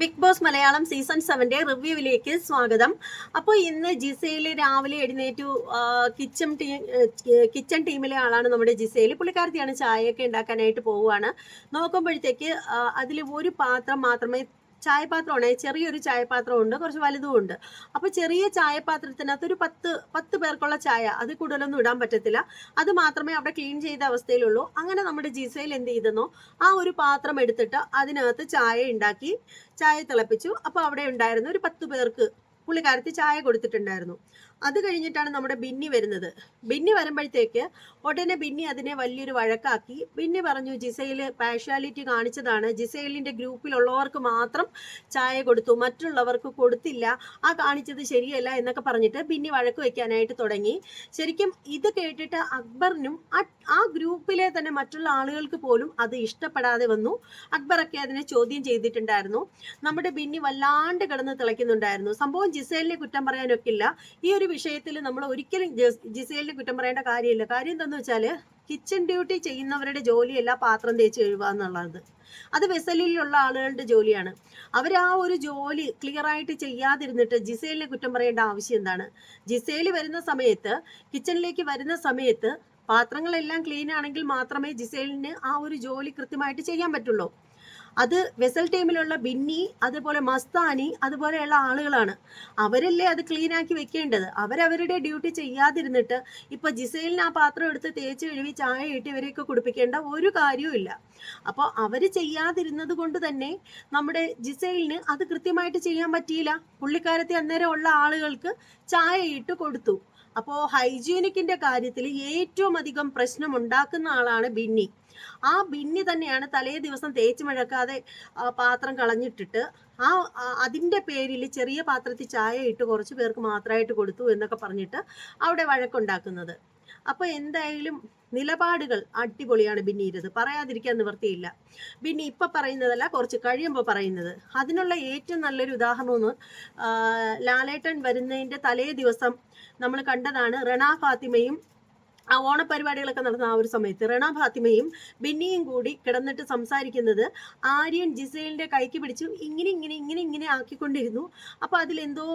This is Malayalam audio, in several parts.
ബിഗ് ബോസ് മലയാളം സീസൺ സെവന്റെ റിവ്യൂവിലേക്ക് സ്വാഗതം. അപ്പോൾ ഇന്ന് ജിസയിൽ രാവിലെ എഴുന്നേറ്റു. കിച്ചൺ ടീം കിച്ചൺ ടീമിലെ ആളാണ് നമ്മുടെ ജിസയിൽ പുള്ളിക്കാരത്തിയാണ് ചായയൊക്കെ ഉണ്ടാക്കാനായിട്ട് പോവുകയാണ്. നോക്കുമ്പോഴത്തേക്ക് അതിൽ ഒരു പാത്രം മാത്രമേ ചായപാത്രമാണ്. ചെറിയൊരു ചായപാത്രം ഉണ്ട് കുറച്ച് വലുതും ഉണ്ട് അപ്പോൾ ചെറിയ ചായപാത്രത്തിനകത്ത് ഒരു പത്ത് പത്ത് പേർക്കുള്ള ചായ അത് കൂടുതലൊന്നും ഇടാൻ പറ്റത്തില്ല. അത് മാത്രമേ അവിടെ ക്ലീൻ ചെയ്ത അവസ്ഥയിലുള്ളൂ. അങ്ങനെ നമ്മുടെ ജിസയിൽ എന്ത് ചെയ്തെന്നോ ആ ഒരു പാത്രം എടുത്തിട്ട് അതിനകത്ത് ചായ ഉണ്ടാക്കി ചായ തിളപ്പിച്ചു. അപ്പോൾ അവിടെ ഉണ്ടായിരുന്ന ഒരു പത്ത് പേർക്ക് പുള്ളിക്കാരത്തി ചായ കൊടുത്തിട്ടുണ്ടായിരുന്നു. അത് കഴിഞ്ഞിട്ടാണ് നമ്മുടെ ബിന്നി വരുന്നത്. ബിന്നി വരുമ്പോഴത്തേക്ക് ഉടനെ ബിന്നി അതിനെ വലിയൊരു വഴക്കാക്കി. ബിന്നി പറഞ്ഞു ജിസയിൽ പാഷ്വാലിറ്റി കാണിച്ചതാണ്. ജിസയിലിന്റെ ഗ്രൂപ്പിലുള്ളവർക്ക് മാത്രം ചായ കൊടുത്തു മറ്റുള്ളവർക്ക് കൊടുത്തില്ല. ആ കാണിച്ചത് ശരിയല്ല എന്നൊക്കെ പറഞ്ഞിട്ട് ബിന്നി വഴക്ക് വെക്കാനായിട്ട് തുടങ്ങി. ശരിക്കും ഇത് കേട്ടിട്ട് അക്ബറിനും ആ ഗ്രൂപ്പിലെ തന്നെ മറ്റുള്ള ആളുകൾക്ക് പോലും അത് ഇഷ്ടപ്പെടാതെ വന്നു. അക്ബറൊക്കെ അതിനെ ചോദ്യം ചെയ്തിട്ടുണ്ടായിരുന്നു. നമ്മുടെ ബിന്നി വല്ലാണ്ട് കിടന്ന് തിളയ്ക്കുന്നുണ്ടായിരുന്നു. സംഭവം ജിസേലിനെ കുറ്റം പറയാനൊക്കില്ല. ഈ ഒരു വിഷയത്തിൽ നമ്മൾ ഒരിക്കലും ജസ്- ജിസേലിനെ കുറ്റം പറയേണ്ട കാര്യമില്ല. കാര്യം എന്താണെന്ന് വെച്ചാൽ കിച്ചൺ ഡ്യൂട്ടി ചെയ്യുന്നവരുടെ ജോലിയല്ല പാത്രം തേച്ച് കഴുകുക എന്നുള്ളത്. അത് വെസലിലുള്ള ആളുകളുടെ ജോലിയാണ്. അവർ ആ ഒരു ജോലി ക്ലിയർ ആയിട്ട് ചെയ്യാതിരുന്നിട്ട് ജിസേലിനെ കുറ്റം പറയേണ്ട ആവശ്യം എന്താണ്? ജിസേൽ വരുന്ന സമയത്ത് കിച്ചണിലേക്ക് വരുന്ന സമയത്ത് പാത്രങ്ങളെല്ലാം ക്ലീൻ ആണെങ്കിൽ മാത്രമേ ജിസേലിന് ആ ഒരു ജോലി കൃത്യമായിട്ട് ചെയ്യാൻ പറ്റുള്ളൂ. അത് വെസൽ ടീമിലുള്ള ബിന്നി അതുപോലെ മസ്താനി അതുപോലെയുള്ള ആളുകളാണ്. അവരല്ലേ അത് ക്ലീൻ ആക്കി വെക്കേണ്ടത്? അവരവരുടെ ഡ്യൂട്ടി ചെയ്യാതിരുന്നിട്ട് ഇപ്പൊ ജിസൈലിന് ആ പാത്രം എടുത്ത് തേച്ച് കഴുകി ചായ ഇട്ട് ഇവരെയൊക്കെ കുടിപ്പിക്കേണ്ട ഒരു കാര്യവും ഇല്ല. അപ്പോൾ അവർ ചെയ്യാതിരുന്നത് കൊണ്ട് തന്നെ നമ്മുടെ ജിസൈലിന് അത് കൃത്യമായിട്ട് ചെയ്യാൻ പറ്റിയില്ല. പുള്ളിക്കാരത്തെ അന്നേരം ഉള്ള ആളുകൾക്ക് ചായ ഇട്ട് കൊടുത്തു. അപ്പോൾ ഹൈജീനിക്കിന്റെ കാര്യത്തിൽ ഏറ്റവും അധികം പ്രശ്നം ഉണ്ടാക്കുന്ന ആളാണ് ബിന്നി. ആ ബിന്നി തന്നെയാണ് തലേ ദിവസം തേച്ച് മഴക്കാതെ പാത്രം കളഞ്ഞിട്ടിട്ട് ആ അതിന്റെ പേരിൽ ചെറിയ പാത്രത്തിൽ ചായ ഇട്ട് കുറച്ച് പേർക്ക് മാത്രമായിട്ട് കൊടുത്തു എന്നൊക്കെ പറഞ്ഞിട്ട് അവിടെ വഴക്കുണ്ടാക്കുന്നത്. അപ്പോൾ എന്തായാലും നിലപാടുകൾ അടിപൊളിയാണ് ബിന്നിയുടേത് പറയാതിരിക്കാൻ നിവർത്തിയില്ല ബിന്നി ഇപ്പൊ പറയുന്നതല്ല കുറച്ച് കഴിയുമ്പോൾ പറയുന്നത്. അതിനുള്ള ഏറ്റവും നല്ലൊരു ഉദാഹരണമെന്ന് ലാലേട്ടൻ വരുന്നതിന്റെ തലേ ദിവസം നമ്മൾ കണ്ടതാണ് റണ ഫാത്തിമയും ആ ഓണപരിപാടികളൊക്കെ നടന്ന ആ ഒരു സമയത്ത് റണ ഫാത്തിമയും ബിന്നിയും കൂടി കിടന്നിട്ട് സംസാരിക്കുന്നത് ആര്യൻ ജിസേലിന്റെ കൈക്ക് പിടിച്ചു ഇങ്ങനെ ഇങ്ങനെ ഇങ്ങനെ ഇങ്ങനെ ആക്കിക്കൊണ്ടിരുന്നു. അപ്പൊ അതിലെന്തോ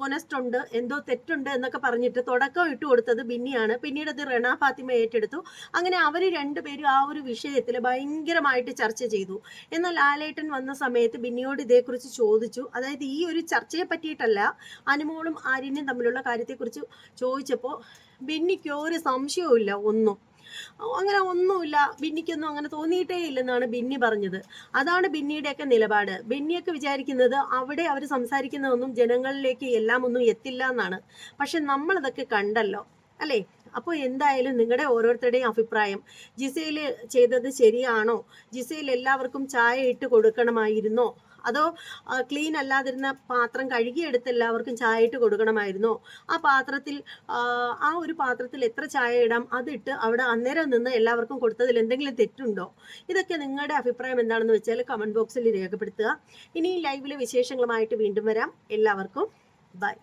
കൊനസ്റ്റ് ഉണ്ട് എന്തോ തെറ്റുണ്ട് എന്നൊക്കെ പറഞ്ഞിട്ട് തുടക്കം ഇട്ട് കൊടുത്തത് ബിന്നിയാണ്. പിന്നീട് അത് റണ ഫാത്തിമ ഏറ്റെടുത്തു. അങ്ങനെ അവർ രണ്ടുപേരും ആ ഒരു വിഷയത്തിൽ ഭയങ്കരമായിട്ട് ചർച്ച ചെയ്തു. എന്നാൽ ലാലേട്ടൻ വന്ന സമയത്ത് ബിന്നിയോട് ഇതേക്കുറിച്ച് ചോദിച്ചു. അതായത് ഈ ഒരു ചർച്ചയെ പറ്റിയിട്ടല്ല അനുമോളും ആര്യനും തമ്മിലുള്ള കാര്യത്തെക്കുറിച്ച് ചോദിച്ചപ്പോൾ ബിന്നിക്ക് ഒരു സംശയവും ഒന്നും. അങ്ങനെ ഒന്നുമില്ല ബിന്നിക്കൊന്നും അങ്ങനെ തോന്നിയിട്ടേ ഇല്ലെന്നാണ് ബിന്നി പറഞ്ഞത്. അതാണ് ബിന്നിയുടെയൊക്കെ നിലപാട്. ബിന്നിയൊക്കെ വിചാരിക്കുന്നത് അവിടെ അവർ സംസാരിക്കുന്നതൊന്നും ജനങ്ങളിലേക്ക് എല്ലാം ഒന്നും എത്തില്ല എന്നാണ്. പക്ഷെ നമ്മളതൊക്കെ കണ്ടല്ലോ അല്ലേ? അപ്പോൾ എന്തായാലും നിങ്ങളുടെ ഓരോരുത്തരുടെയും അഭിപ്രായം ജിസയിൽ ചെയ്തത് ശരിയാണോ? ജിസയിൽ എല്ലാവർക്കും ചായ ഇട്ട് കൊടുക്കണമായിരുന്നോ? അതോ ക്ലീൻ അല്ലാതിരുന്ന പാത്രം കഴുകിയെടുത്ത് എല്ലാവർക്കും ചായ ഇട്ട് കൊടുക്കണമായിരുന്നോ? ആ പാത്രത്തിൽ ആ, ഒരു പാത്രത്തിൽ എത്ര ചായ ഇടാം? അതിട്ട് അവിടെ അന്നേരം നിന്ന് എല്ലാവർക്കും കൊടുത്തതിൽ എന്തെങ്കിലും തെറ്റുണ്ടോ? ഇതൊക്കെ നിങ്ങളുടെ അഭിപ്രായം എന്താണെന്ന് വെച്ചാൽ കമന്റ് ബോക്സിൽ രേഖപ്പെടുത്തുക. ഇനി ലൈവിലെ വിശേഷങ്ങളുമായിട്ട് വീണ്ടും വരാം. എല്ലാവർക്കും ബൈ